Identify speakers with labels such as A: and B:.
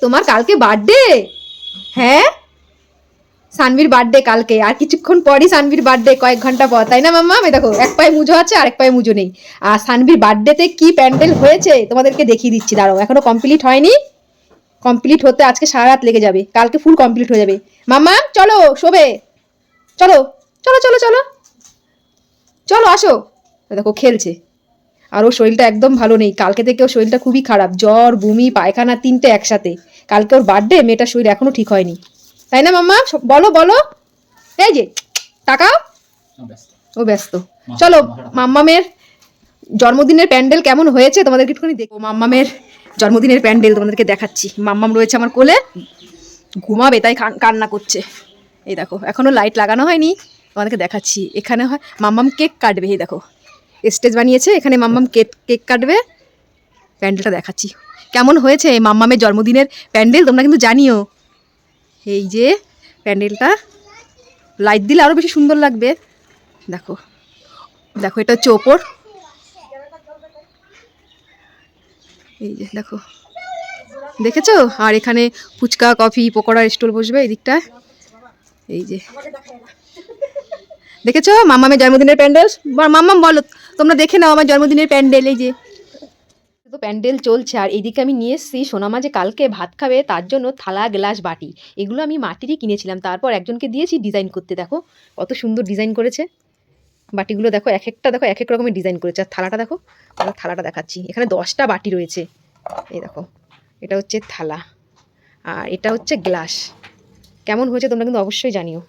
A: তোমার কালকে বার্থডে হ্যাঁ? সানভির বার্থডে কালকে। আর কিছুক্ষণ পরই সানভির বার্থডে কয়েক ঘণ্টা পর। তাই না, মাম্মা? দেখো, এক পায়ে মুজো আছে আর এক পায়ে মুজো নেই। আর সানভির বার্থডেতে কি প্যান্ডেল হয়েছে, তোমাদেরকে দেখিয়ে দিচ্ছি। দাঁড়াও, এখনও কমপ্লিট হয়নি। কমপ্লিট হতে আজকে সারা রাত লেগে যাবে। কালকে ফুল কমপ্লিট হয়ে যাবে। মাম্মা, চলো, শোবে। চলো চলো চলো চলো। চলো, আসো। দেখো, খেলছে। আর ওর শরীরটা একদম ভালো নেই। কালকে থেকে ওর শরীরটা খুবই খারাপ। জ্বর বমি পায়খানা তিনটে একসাথে। কালকে ওর বার্থডে মেয়েটার শরীর এখনও ঠিক হয়নি। তাই না মাম্মা? বলো বলো। এই যে টাকাও ও ব্যস্ত। চলো মাম্মামের জন্মদিনের প্যান্ডেল কেমন হয়েছে? তোমাদেরকে একটুখানি দেখো। মাম্মামের জন্মদিনের প্যান্ডেল তোমাদেরকে দেখাচ্ছি। মাম্মাম রয়েছে আমার কোলে। ঘুমাবে তাই কান- কান্না করছে। এই দেখো এখনও লাইট লাগানো হয়নি। তোমাদেরকে দেখাচ্ছি। এখানে হয় মাম্মাম কেক কাটবে এই দেখো। স্টেজ বানিয়েছে। এখানে মাম্মাম কেক কেক কাটবে। প্যান্ডেলটা দেখাচ্ছি। কেমন হয়েছে মাম্মামের জন্মদিনের প্যান্ডেল? তোমরা কিন্তু জানিও। এই যে প্যান্ডেলটা। লাইট দিলে আরও বেশি সুন্দর লাগবে। দেখো। দেখো, এটা হচ্ছে ওপর। এই যে, দেখো। দেখেছ? আর এখানে ফুচকা, কফি পকোড়ার স্টল বসবে এই দিকটায় এই যে। দেখেছ? মামামের জন্মদিনের প্যান্ডেল? মাম্মাম বলো। তোমরা দেখে নাও আমার জন্মদিনের প্যান্ডেল, এই যে। তো প্যান্ডেল চলছে, আর এইদিকে আমি নিয়ে এসেছি সোনামা যে কালকে ভাত খাবে, তার জন্য থালা, গ্লাস, বাটি। এগুলো আমি মাটিরই কিনেছিলাম, তারপর একজনকে দিয়েছি ডিজাইন করতে, দেখো। কত সুন্দর ডিজাইন করেছে। বাটিগুলো দেখো, এক একটা, দেখো, এক এক রকমের ডিজাইন করেছে। আর থালাটা দেখো, আমরা থালাটা দেখাচ্ছি। এখানে দশটা বাটি রয়েছে। এই দেখো, এটা হচ্ছে থালা, আর এটা হচ্ছে গ্লাস। কেমন হয়েছে তোমরা কিন্তু অবশ্যই জানিও।